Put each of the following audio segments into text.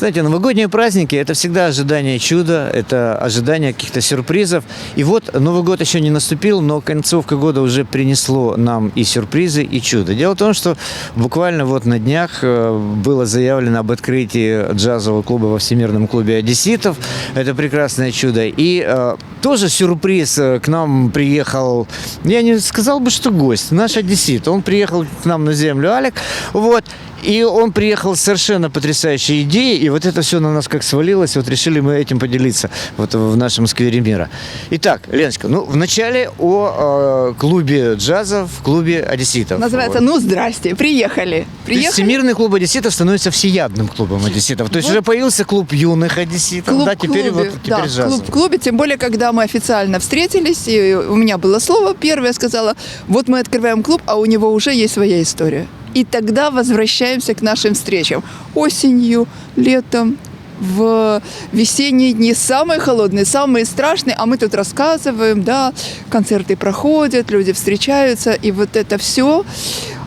Знаете, новогодние праздники – это всегда ожидание чуда, это ожидание каких-то сюрпризов. И вот Новый год еще не наступил, но концовка года уже принесло нам и сюрпризы, и чудо. Дело в том, что буквально вот на днях э, было заявлено об открытии джазового клуба во Всемирном клубе одесситов. Это прекрасное чудо. И э, тоже сюрприз. Э, К нам приехал, я не сказал бы, что гость, наш одессит. Он приехал к нам на землю, Алик. Вот. И он приехал с совершенно потрясающей идеей, и вот это все на нас как свалилось, вот решили мы этим поделиться вот в нашем сквере мира. Итак, Леночка, ну вначале о э, клубе джаза в клубе одесситов. Называется Вот. «Ну, здрасте, приехали». То есть Приехали. Всемирный клуб одесситов становится всеядным клубом одесситов. То есть Вот. уже появился клуб юных одесситов, Клуб да, теперь клубе, вот теперь да, джазовый. клуб в клубе, тем более, когда мы официально встретились, и у меня было слово первое, сказала, вот мы открываем клуб, а у него уже есть своя история. И тогда возвращаемся к нашим встречам. Осенью, летом, в весенние дни самые холодные, самые страшные, а мы тут рассказываем, да, концерты проходят, люди встречаются, и вот это все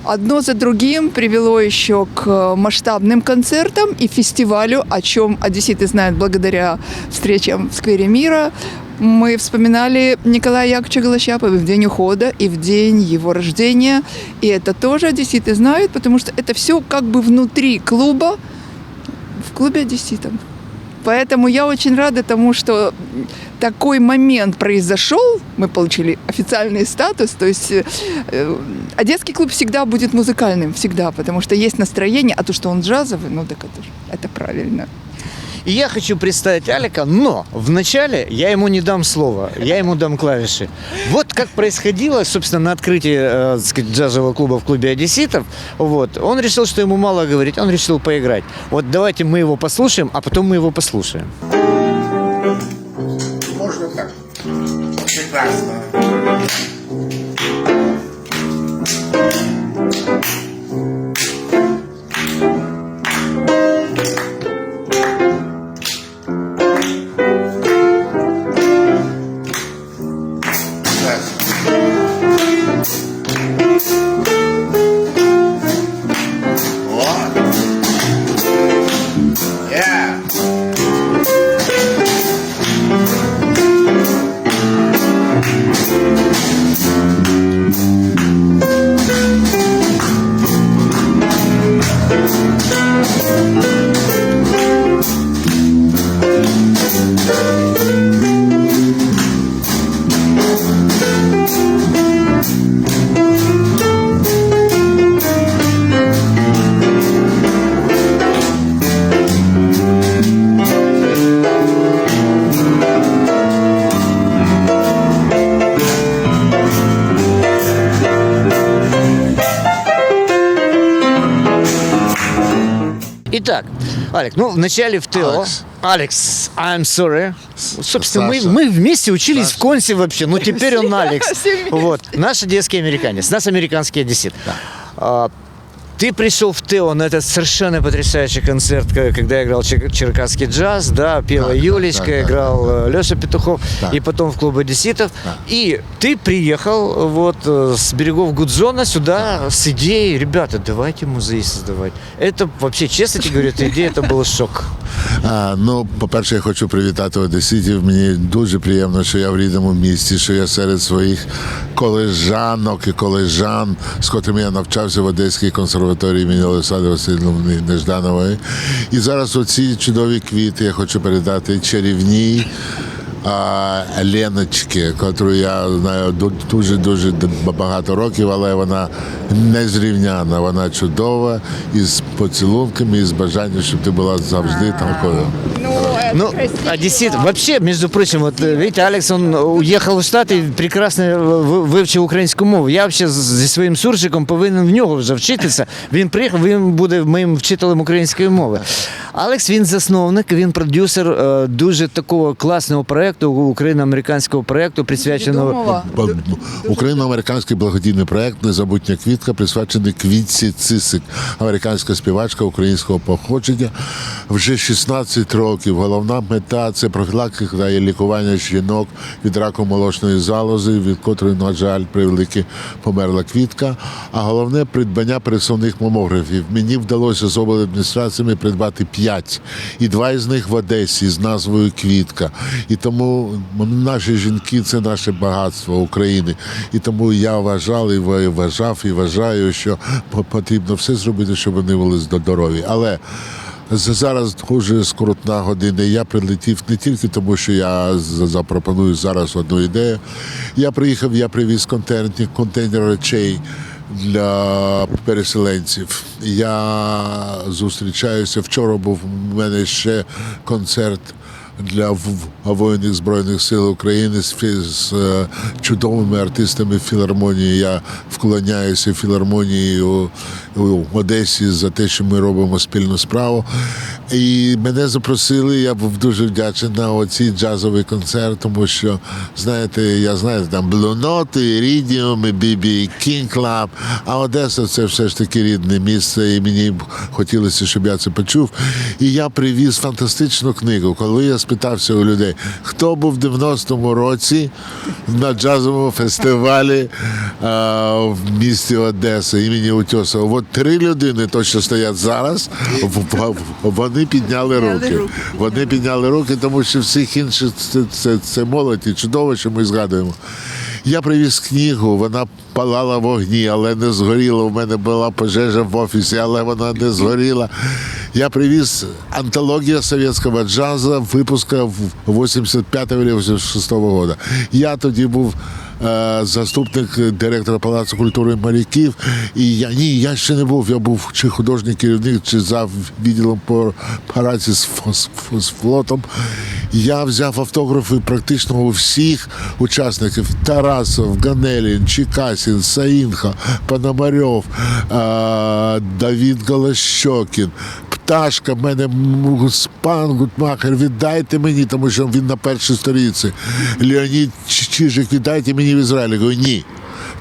одно за другим привело еще к масштабным концертам и фестивалю, о чем одесситы знают благодаря встречам в Сквере Мира. Мы вспоминали Николая Яковлевича Голощапова в день ухода и в день его рождения. И это тоже одесситы знают, потому что это все как бы внутри клуба, в клубе одесситов. Поэтому я очень рада тому, что такой момент произошел, мы получили официальный статус, то есть э, э, Одесский клуб всегда будет музыкальным, всегда, потому что есть настроение, а то, что он джазовый, ну так это, это правильно. И я хочу представить Алика, но вначале я ему не дам слова, я ему дам клавиши. Вот как происходило, собственно, на открытии э, сказать, джазового клуба в клубе одесситов. Вот, он решил, что ему мало говорить, он решил поиграть. Вот давайте мы его послушаем, а потом мы его послушаем. Можно так. Прекрасно. Алик, ну вначале в ТО. Алекс. Алекс, I'm sorry. Собственно, мы, Саша. мы вместе учились в Консе вообще, ну теперь он Алекс. Все вместе. Вот, наш одесский американец, наш американский одессит. А, ты пришел в Тео на этот совершенно потрясающий концерт, к- когда играл чер- черкасский джаз, да, пела Да, да, Юлечка, да, да, играл Леша Петухов, Да. и потом в клуб одесситов. Да. И ты приехал вот э, с берегов Гудзона сюда с идеей, ребята, давайте музей создавать. Это вообще, честно тебе говорю, эта идея, это был шок. А, ну, по-перше, я хочу привітати одеситів. Мені дуже приємно, що я в рідному місті, що я серед своїх колежанок і колежан, з котрими я навчався в Одеській консерваторії імені Олександра Васильівни Нежданової. І зараз оці чудові квіти я хочу передати чарівній. А, Леночки, котру я знаю дуже-дуже багато років, але вона незрівняна, вона чудова, із поцілунками, і з бажанням, щоб ти була завжди такою. Ну, одессит, вообще, между прочим, вот э, видите, Алекс, он уехал в Штаты і прекрасно э, ви- вивчив українську мову. Я взагалі зі своїм суржиком повинен в нього вже вчитися. Він приїхав, він буде моїм вчителем української мови. Алекс, він засновник, він продюсер е, дуже такого класного проєкту, україно-американського проєкту, присвяченого Відомого. Бо- Україно-американський благодійний проект Незабутня квітка присвячений квітці Цисик, американська співачка українського походження. Вже 16 років головна головна мета це профілактика і лікування жінок від раку молочної залози, від котрої, на жаль, превеликі померла квітка. А головне придбання пересувних мамографів. Мені вдалося з обладміністраціями придбати п'ять, і два із них в Одесі з назвою Квітка. І тому наші жінки це наше багатство України. І тому я вважав і ва- вважав і вважаю, що потрібно все зробити, щоб вони були здорові. Але Зараз дуже скоротна година. Я прилетів не тільки тому, що я запропоную зараз одну ідею. Я приїхав, я привіз контейнер, контейнер речей для переселенців. Я зустрічаюся. Вчора був у мене ще концерт для в- воїнів Збройних сил України з, е, чудовими артистами філармонії. Я вклоняюся філармонії у, у Одесі за те, що ми робимо спільну справу. І мене запросили, я був дуже вдячний на оцей джазовий концерт, тому що, знаєте, я знаю, там Blue Note, Iridium, і BB King Club, а Одеса це все ж таки рідне місце, і мені хотілося, щоб я це почув. І я привіз фантастичну книгу. Коли я спитався у людей, хто був в 90-му році на джазовому фестивалі а, в місті Одеса імені Утьосова. От три людини точно стоять зараз. Вони підняли руки. Вони підняли руки, тому що всіх інших це, це, це молодь і чудово, що ми згадуємо. Я привіз книгу, вона палала в огні, але не згоріла. У мене була пожежа в офісі, але вона не згоріла. Я привіз антологія совєтського джазу, випуска в 85-86 года. Я тоді був е, заступник директора Палацу культури моряків. І я ні, я ще не був. Я був чи художній керівник, чи за відділом по праці з, фос- з флотом. Я взяв автографи практично у всіх учасників: Тарасов, Ганелін, Чекасін, Саїнха, Пономарьов, е, Давід Голощокін. Пташка, в мене пан Гутмахер, віддайте мені, тому що він на першій сторінці. Леонід Чижик, віддайте мені в Ізраїль. Я говорю, ні.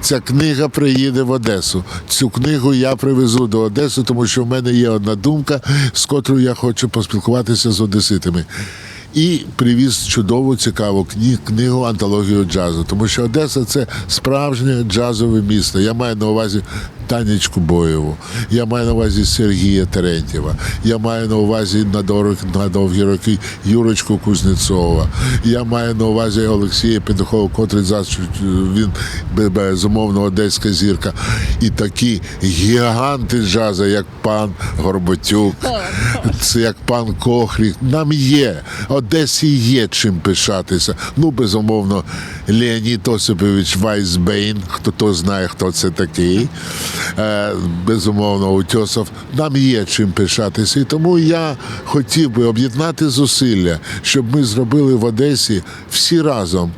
Ця книга приїде в Одесу. Цю книгу я привезу до Одеси, тому що в мене є одна думка, з котрою я хочу поспілкуватися з одеситами. І привіз чудову цікаву книгу антологію джазу, тому що Одеса це справжнє джазове місто. Я маю на увазі Танечку Боєву, я маю на увазі Сергія Терентєва, я маю на увазі на, дор- на довгі роки Юрочку Кузнєцова, я маю на увазі Олексія Петухова, котрий зараз він бе- безумовно одеська зірка. І такі гіганти джазу, як пан Горбатюк, це як пан Кохрік. Нам є, Одесі є чим пишатися. Ну, безумовно, Леонід Осипович Вайсбейн, хто то знає, хто це такий. Е, безумовно, Утьосов. Нам є чим пишатися. І тому я хотів би об'єднати зусилля, щоб ми зробили в Одесі всі разом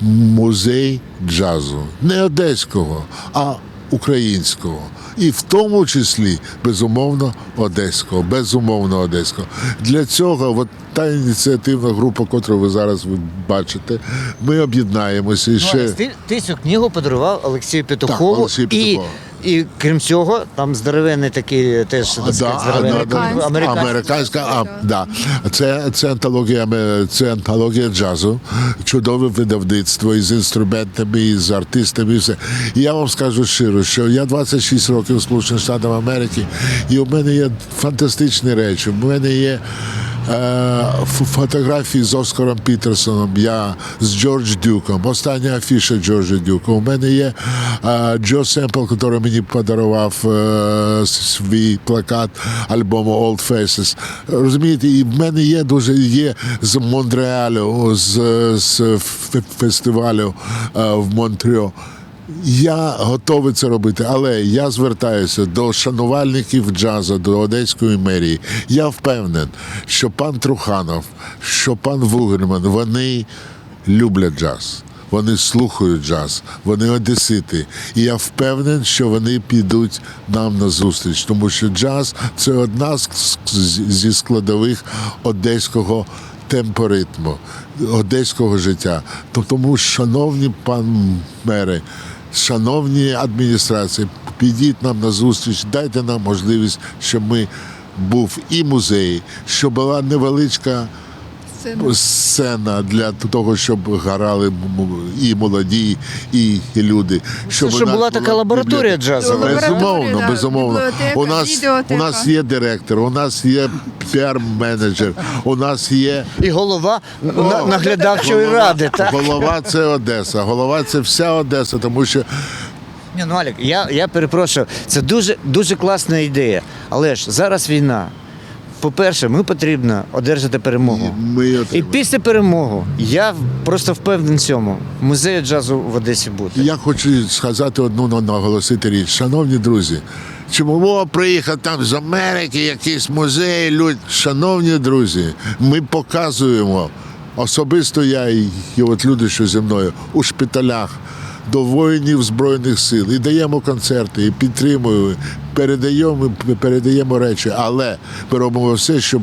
музей джазу. Не одеського, а українського. І в тому числі, безумовно, одеського, безумовно, одеського. Для цього, от та ініціативна група, котру ви зараз бачите, ми об'єднаємося і Ну, ще. Ну, ти, ти цю книгу подарував Олексію Петухову. Олексію і, Петухову. і крім цього, там здоровенний такий теж так Да, сказати, здоровенний да, да. Американська. Американська, а, да. Це, це, антологія, аме- це антологія джазу, чудове видавництво із інструментами, із артистами. І все. І я вам скажу щиро, що я 26 років у Сполучених Штатах Америки, і у мене є фантастичні речі. У мене є е, фотографії з Оскаром Пітерсоном, я з Джордж Дюком, остання афіша Джорджа Дюка. У мене є е, Джо Семпл, який мені подарував е, свій плакат альбому Old Faces. Розумієте, і в мене є дуже є з Монреалю, з, з фестивалю е, в Монтрьо. Я готовий це робити, але я звертаюся до шанувальників джазу, до одеської мерії. Я впевнений, що пан Труханов, що пан Вугерман, вони люблять джаз. Вони слухають джаз, вони одесити. І я впевнений, що вони підуть нам на зустріч, тому що джаз це одна зі складових одеського темпоритму, одеського життя. То- Тому, шановні пан мери, шановні адміністрації, підіть нам на зустріч, дайте нам можливість, щоб ми був і музей, щоб була невеличка Сцена. сцена для того, щоб грали і молоді, і, люди. Щоб, щоб була така лабораторія джазова. Безумовно, безумовно. У нас, у нас є директор, у нас є піар-менеджер, у нас є І голова на- наглядавчої голова- ради. Так? Голова це Одеса. Голова це вся Одеса, тому що Ні, ну Алік, я, я перепрошую, це дуже, дуже класна ідея. Але ж зараз війна. По-перше, ми потрібно одержати перемогу. ми І після перемоги я просто впевнений в цьому. Музею джазу в Одесі буде. Я хочу сказати одну на- наголосити річ. Шановні друзі, чому приїхав там з Америки, якийсь музей, люди. Шановні друзі, ми показуємо особисто я і от люди, що зі мною у шпиталях. До воїнів Збройних сил і даємо концерти, і підтримуємо, передаємо, передаємо речі, але ми робимо все, щоб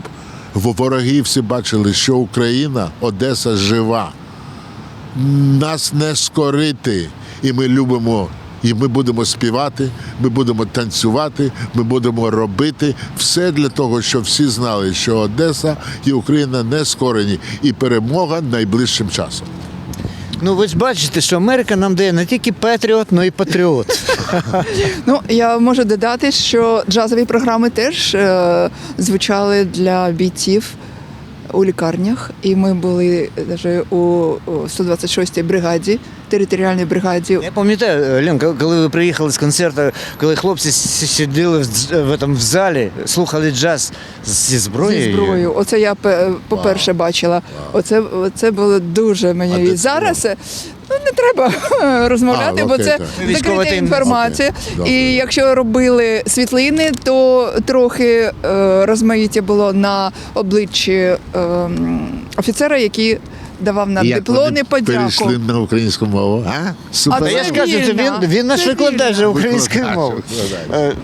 вороги всі бачили, що Україна, Одеса жива нас не скорити. І ми любимо, і ми будемо співати, ми будемо танцювати, ми будемо робити все для того, щоб всі знали, що Одеса і Україна не скорені, і перемога найближчим часом. Ну ви ж бачите, що Америка нам дає не тільки патріот, але й патріот. Ну, я можу додати, що джазові програми теж е, звучали для бійців у лікарнях. І ми були навіть у у 126-й бригаді, територіальній бригаді. Я пам'ятаю, Лен, коли- коли ви приїхали з концерту, коли хлопці сиділи в, дз- в, залі, слухали джаз зі зброєю. Зі зброєю. Оце я по-перше бачила. Оце, оце було дуже мені. а це зараз е, не треба розмовляти, А, бо окей, це так. Закрита таємниця. інформація. Окей, добре. І якщо робили світлини, то трохи е, розмаїття було на обличчі е, м, офіцера, який давав нам Як вони перейшли подяку. на українську мову. А? Супер. Та я ж кажу, це він, він наш Це викладач вільно. української Викладач, мови. викладач. Е,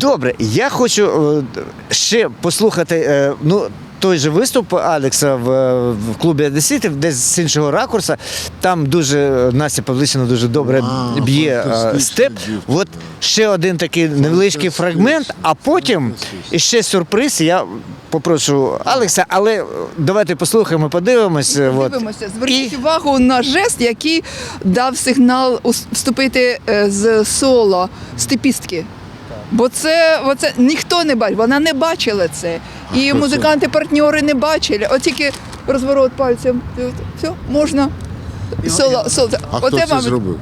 Добре, я хочу е, ще послухати е, ну, той же виступ Алекса в, в клубі Одеситів, десь з іншого ракурса. Там дуже Настя Павличина дуже добре Вау, б'є е, степ. От ще один такий невеличкий фрагмент, а потім іще сюрприз. Я попрошу Алекса, але давайте послухаємо, подивимось. от. Дивимося, зверніть увагу на жест, який дав сигнал вступити е, з соло степістки. Бо це оце, ніхто не бачив, вона не бачила це. І музиканти-партнери не бачили. От тільки розворот пальцем. Все, можна. Соло, сола. А хто це зробив?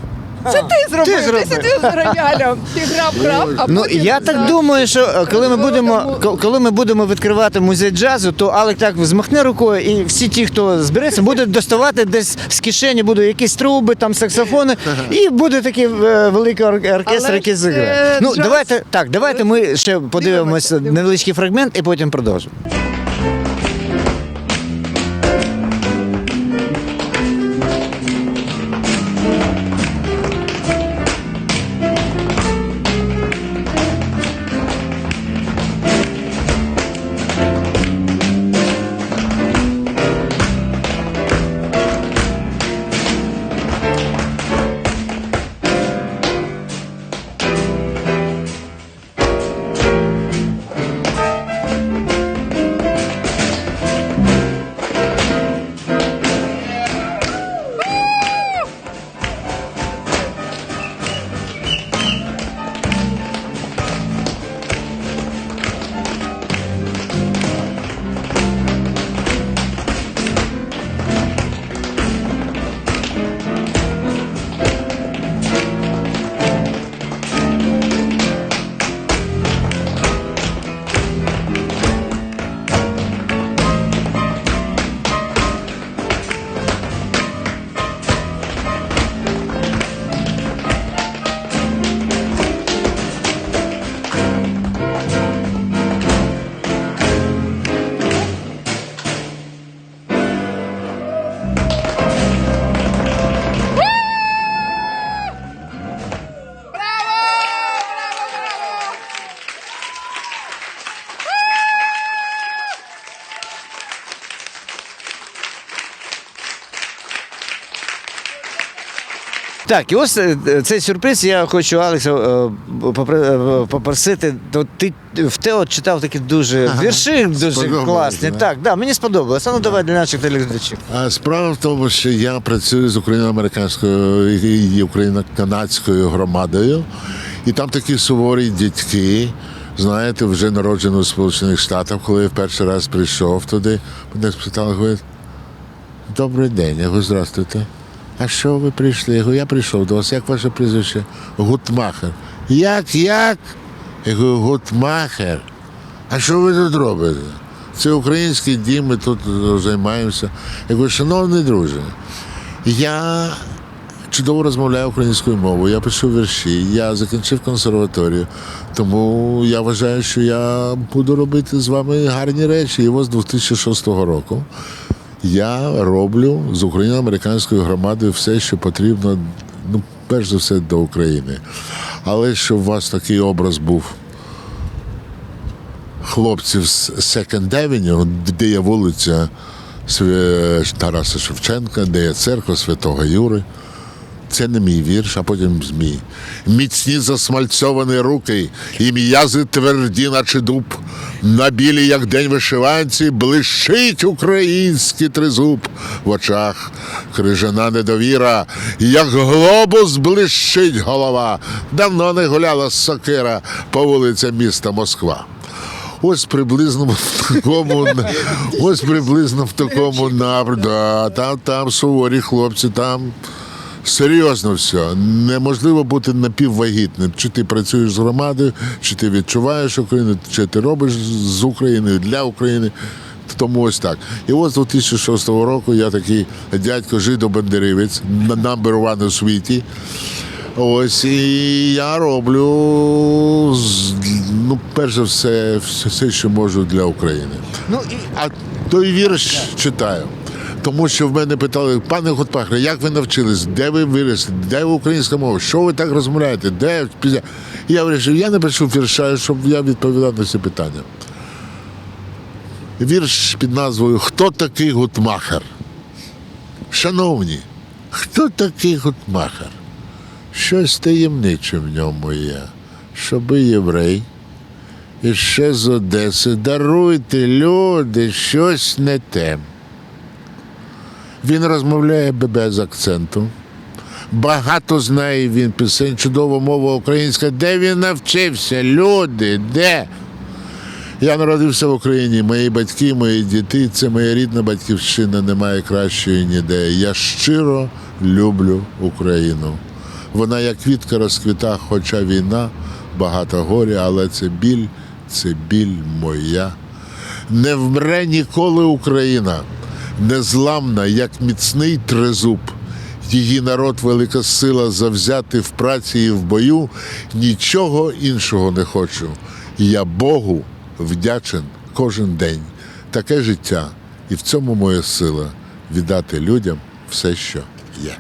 Це ти зробив, ти, зробив. сидів з роялем, ти грав, грав, а Ну я так думаю, що е, коли ми будемо ко- коли ми будемо відкривати музей джазу, то Алек так змахне рукою, і всі ті, хто збереться, будуть доставати десь з кишені, будуть якісь труби, там саксофони, і буде такий е, великий оркестр, який зіграє. Ну давайте так, давайте ми ще подивимося невеличкий фрагмент і потім продовжимо. Так, і ось е, цей сюрприз. Я хочу Алекса е, е, попросити. То ти в Тео читав такі дуже вірші, дуже класні. да? Так, да, мені сподобалося. Ну давай для наших телеглядачів. А справа в тому, що я працюю з україно-американською і- україно-канадською громадою, і там такі суворі дядьки. Знаєте, вже народжені у Сполучених Штатах, коли я в перший раз прийшов туди, мене спитали, говорять, добрий день, я говорю, здравствуйте. А що ви прийшли? Я говорю, я прийшов до вас, як ваше прізвище? Гутмахер. Як, як? Я говорю, Гутмахер. А що ви тут робите? Це український дім, ми тут займаємося. Я говорю, шановний друже, я чудово розмовляю українською мовою, я пишу вірші, я закінчив консерваторію, тому я вважаю, що я буду робити з вами гарні речі. І ось з 2006 року я роблю з україно-американською громадою все, що потрібно, ну, перш за все, до України. Але щоб у вас такий образ був хлопців з Second Avenue, де є вулиця Тараса Шевченка, де є церква Святого Юри. Це не мій вірш, а потім змій. Міцні засмальцьовані руки, і м'язи тверді, наче дуб. На білій, як день вишиванці, блищить український тризуб в очах. Крижана недовіра, як глобус блищить голова. Давно не гуляла сокира по вулицям міста Москва. Ось приблизно в такому ось приблизно в такому напрямку. Да, там, там суворі хлопці, там серйозно все. Неможливо бути напіввагітним. Чи ти працюєш з громадою, чи ти відчуваєш Україну, чи ти робиш з Україною для України. Тому ось так. І ось з 2006 року я такий дядько жидо-бандерівець, number one у світі. Ось і я роблю ну, перш за все, все, що можу для України. Ну і А той вірш читаю. Тому що в мене питали, пане Готпахре, як ви навчились, де ви виросли, де ви українська мова, що ви так розмовляєте, де пізня?» І я вирішив, я напишу вірша, щоб я відповідав на ці питання. Вірш під назвою Хто такий Гутмахер? Шановні, хто такий Гутмахер? Щось таємниче в ньому є, щоби єврей. І ще з Одеси. Даруйте, люди, щось не те. Він розмовляє без акценту. Багато знає він пісень, чудова мова українська. Де він навчився? Люди, де? Я народився в Україні. Мої батьки, мої діти, це моя рідна батьківщина, немає кращої ніде. Я щиро люблю Україну. Вона як квітка розквіта, хоча війна, багато горя, але це біль, це біль моя. Не вмре ніколи Україна, незламна, як міцний тризуб. Її народ велика сила завзяти в праці і в бою. Нічого іншого не хочу. Я Богу вдячен кожен день. Таке життя, і в цьому моя сила віддати людям все, що є.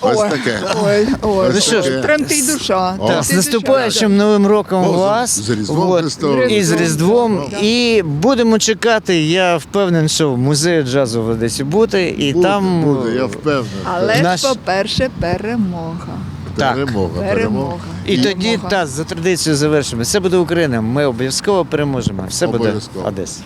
Ось таке. Ой, ой, Ну що ж. ой, тремтить душа. О. Так, з наступаючим новим роком О, вас. з Різдвом. Христовим. І з Різдвом. І будемо чекати. Я впевнений, що в музеї джазу в Одесі буде. І Буде, там буде, я впевнений. Але ж, Наш- по-перше, перемога. так. Перемога, Перемога. І тоді Перемога. та за традицією завершимо. Все буде Україна. Ми обов'язково переможемо. Все буде Обов'язково. Одеса.